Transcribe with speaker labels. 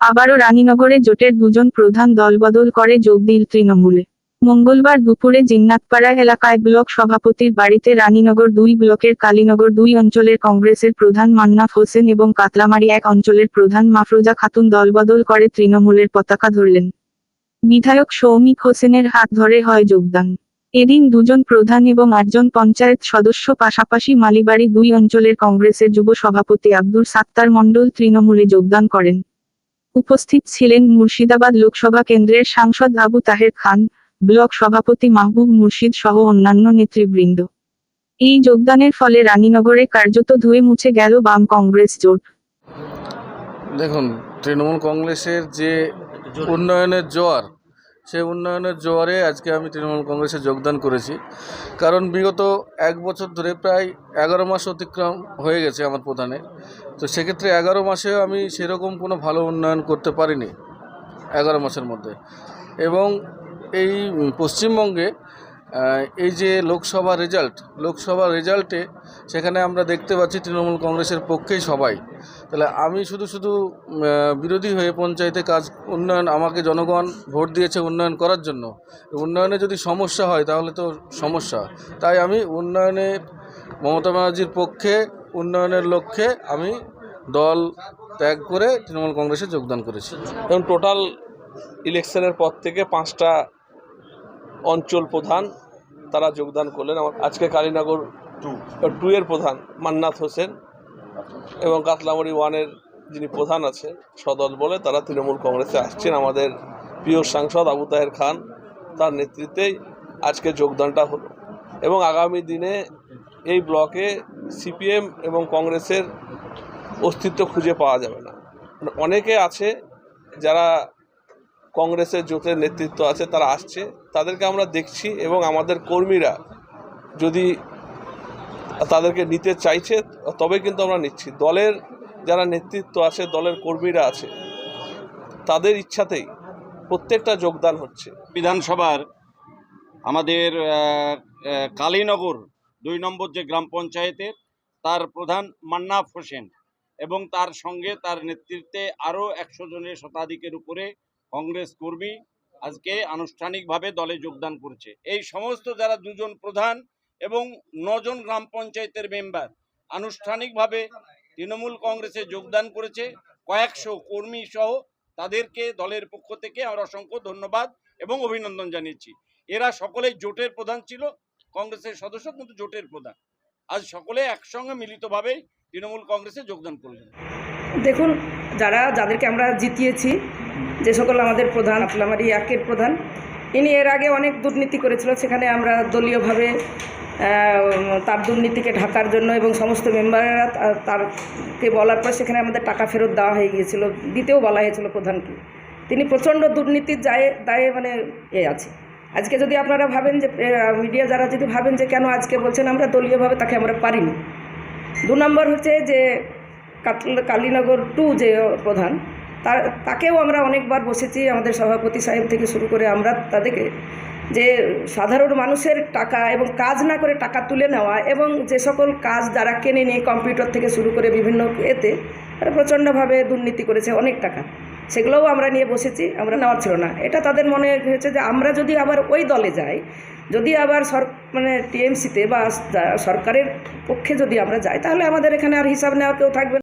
Speaker 1: আবারও রানীনগরে জোটের দুজন প্রধান দলবদল করে যোগ দিল তৃণমূলে। মঙ্গলবার দুপুরে জিন্নাতপাড়া এলাকায় ব্লক সভাপতির বাড়িতে রানীনগর দুই ব্লকের কালীনগর দুই অঞ্চলের কংগ্রেসের প্রধান মান্নাফ হোসেন এবং কাতলামারি এক অঞ্চলের প্রধান মাফরুজা খাতুন দলবদল করে তৃণমূলের পতাকা ধরলেন। বিধায়ক সৌমিক হোসেনের হাত ধরে হয় যোগদান। এদিন দুজন প্রধান এবং আটজন পঞ্চায়েত সদস্য পাশাপাশি মালিবাড়ি দুই অঞ্চলের কংগ্রেসের যুব সভাপতি আব্দুর সাত্তার মণ্ডল তৃণমূলে যোগদান করেন। উপস্থিত ছিলেন মুর্শিদাবাদ লোকসভা কেন্দ্রের সাংসদ আবু তাহের খান, ব্লক সভাপতি মাহবুব মুর্শিদ সহ অন্যান্য নেতৃবৃন্দ। এই যোগদানের ফলে রানীনগরে কার্যত ধুয়ে মুছে গেল বাম কংগ্রেস জোট।
Speaker 2: দেখুন, তৃণমূল কংগ্রেসের যে উন্নয়নের জোয়ার সেই উন্নয়নের জোয়ারে আজকে আমি তৃণমূল কংগ্রেসে যোগদান করেছি। কারণ বিগত এক বছর ধরে প্রায় এগারো মাস অতিক্রম হয়ে গেছে আমার প্রধানে তো সেক্ষেত্রে এগারো মাসেও আমি সেরকম কোনো ভালো উন্নয়ন করতে পারিনি, এগারো মাসের মধ্যে। এবং এই পশ্চিমবঙ্গে এই যে লোকসভা রেজাল্ট লোকসভা রেজাল্টে সেখানে আমরা দেখতে পাচ্ছি তৃণমূল কংগ্রেসের পক্ষেই সবাই। তাহলে আমি শুধু শুধু বিরোধী হয়ে পঞ্চায়েতে কাজ, উন্নয়ন, আমাকে জনগণ ভোট দিয়েছে উন্নয়ন করার জন্য। উন্নয়নে যদি সমস্যা হয় তাহলে তো সমস্যা। তাই আমি উন্নয়নের মমতা ব্যানার্জির পক্ষে, উন্নয়নের লক্ষ্যে আমি দল ত্যাগ করে তৃণমূল কংগ্রেসে যোগদান করেছি।
Speaker 3: এবং টোটাল ইলেকশনের পর থেকে পাঁচটা অঞ্চল প্রধান তারা যোগদান করলেন। আমার আজকে কালীনগর টু। এর প্রধান মান্নাথ হোসেন এবং কাতলামড়ি ওয়ানের যিনি প্রধান আছে সদল বলে তারা তৃণমূল কংগ্রেসে আসছেন। আমাদের প্রিয় সাংসদ আবু তাহের খান তার নেতৃত্বেই আজকে যোগদানটা হলো এবং আগামী দিনে এই ব্লকে সিপিএম এবং কংগ্রেসের অস্তিত্ব খুঁজে পাওয়া যাবে না। মানে অনেকে আছে যারা কংগ্রেসের জোটের নেতৃত্ব আছে, তারা আসছে। তাদেরকে আমরা দেখছি এবং আমাদের কর্মীরা যদি তাদেরকে নিতে চাইছে তবে কিন্তু আমরা নিচ্ছি। দলের যারা নেতৃত্ব আছে, দলের কর্মীরা আছে, তাদের ইচ্ছাতেই প্রত্যেকটা যোগদান হচ্ছে।
Speaker 4: বিধানসভার আমাদের কালীনগর দুই নম্বর যে গ্রাম পঞ্চায়েতের, তার প্রধান মান্নাফ হোসেন এবং তার সঙ্গে তার নেতৃত্বে আরও একশো জনের শতাধিকের উপরে কংগ্রেস কর্মী আজকে আনুষ্ঠানিকভাবে দলে যোগদান করেছে। এই সমস্ত যারা দুজন প্রধান এবং নজন গ্রাম পঞ্চায়েতের মেম্বার আনুষ্ঠানিকভাবে তৃণমূল কংগ্রেসে যোগদান করেছে, কয়েকশো কর্মী সহ তাদেরকে দলের পক্ষ থেকে আমরা অসংখ্য ধন্যবাদ এবং অভিনন্দন জানিয়েছি। এরা সকলেই জোটের প্রধান ছিল, কংগ্রেসের সদস্য কিন্তু জোটের প্রধান। আজ সকলে একসঙ্গে মিলিতভাবে তৃণমূল কংগ্রেসে যোগদান করলেন।
Speaker 5: দেখুন, যারা, যাদেরকে আমরা জিতিয়েছি যে সকল আমাদের প্রধান আসলামারি ইয়াকের প্রধান, ইনি এর আগে অনেক দুর্নীতি করেছিল, সেখানে আমরা দলীয়ভাবে তার দুর্নীতিকে ঢাকার জন্য এবং সমস্ত মেম্বাররা তারকে বলার পর সেখানে আমাদের টাকা ফেরত দেওয়া হয়ে গিয়েছিল, দিতেও বলা হয়েছিল প্রধানকে। তিনি প্রচণ্ড দুর্নীতির দায়ে দায়ে মানে এ আছে। আজকে যদি আপনারা ভাবেন যে মিডিয়া যারা যদি ভাবেন যে কেন আজকে বলছেন, আমরা দলীয়ভাবে তাকে আমরা পারিনি। দু নম্বর হচ্ছে যে কালীনগর টু যে প্রধান তার, তাকেও আমরা অনেকবার বসেছি আমাদের সভাপতি সাহেব থেকে শুরু করে আমরা তাদেরকে যে সাধারণ মানুষের টাকা এবং কাজ না করে টাকা তুলে নেওয়া এবং যে সকল কাজ যারা কেনে নিয়ে কম্পিউটার থেকে শুরু করে বিভিন্ন এতে তারা প্রচণ্ডভাবে দুর্নীতি করেছে অনেক টাকা সেগুলোও আমরা নিয়ে বসেছি, আমরা নেওয়ার ছিল না এটা তাদের মনে হয়েছে যে আমরা যদি আবার ওই দলে যাই, যদি আবার সর মানে টিএমসিতে বা সরকারের পক্ষে যদি আমরা যাই, তাহলে আমাদের এখানে আর হিসাব নেওয়া কেউ থাকবে।